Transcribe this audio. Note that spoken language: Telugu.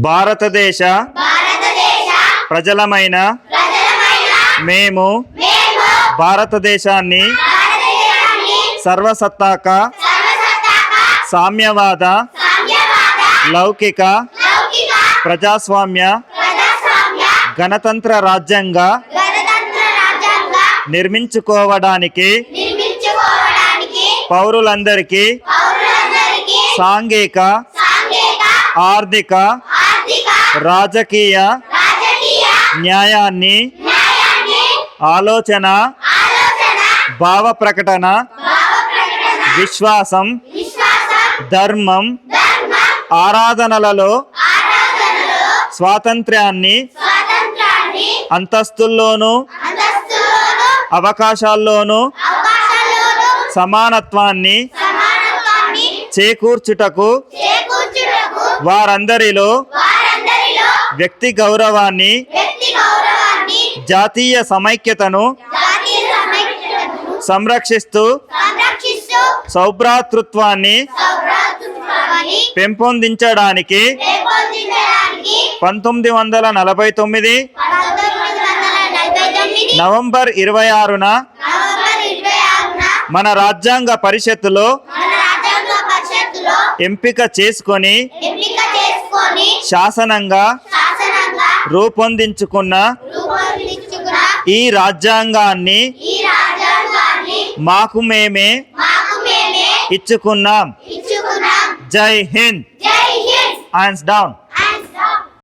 భారతదేశ ప్రజలమైన మేము భారతదేశాన్ని సర్వసత్తాక సామ్యవాద లౌకిక ప్రజాస్వామ్య గణతంత్ర రాజ్యంగా నిర్మించుకోవడానికి పౌరులందరికీ సాంఘిక ఆర్థిక రాజకీయ న్యాయాన్ని ఆలోచన భావ ప్రకటన విశ్వాసం ధర్మం ఆరాధనలలో ఆరాధనలో స్వాతంత్ర్యాన్ని స్వాతంత్రాన్ని అంతస్తుల్లోనూ అవకాశాల్లోనూ సమానత్వాన్ని చేకూర్చుటకు వారందరిలో వ్యక్తి గౌరవాన్ని జాతీయ సమైక్యతను సంరక్షిస్తూ సౌభ్రాతృత్వాన్ని పెంపొందించడానికి పంతొమ్మిది వందల నలభై తొమ్మిది నవంబర్ ఇరవై ఆరున మన రాజ్యాంగ పరిషత్తులో ఎంపిక చేసుకొని శాసనంగా రూపొందించుకున్న ఈ రాజ్యాంగాన్ని మాకు మేమే ఇచ్చుకున్నాం. ఇచ్చుకున్నాం. జై హింద్. జై హింద్. Hands down